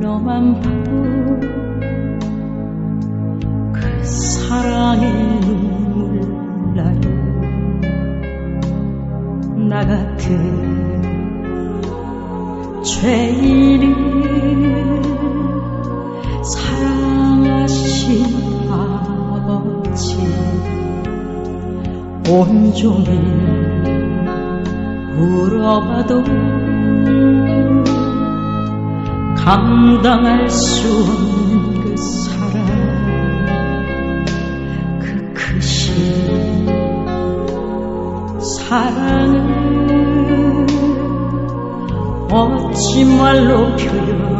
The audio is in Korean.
너만 봐도 그 사랑의 눈물 나요 나 같은 죄인을 사랑하신 아버지 온종일 울어봐도 감당할 수 없는 그 사랑 그 크신 사랑을 어찌 말로 표현하리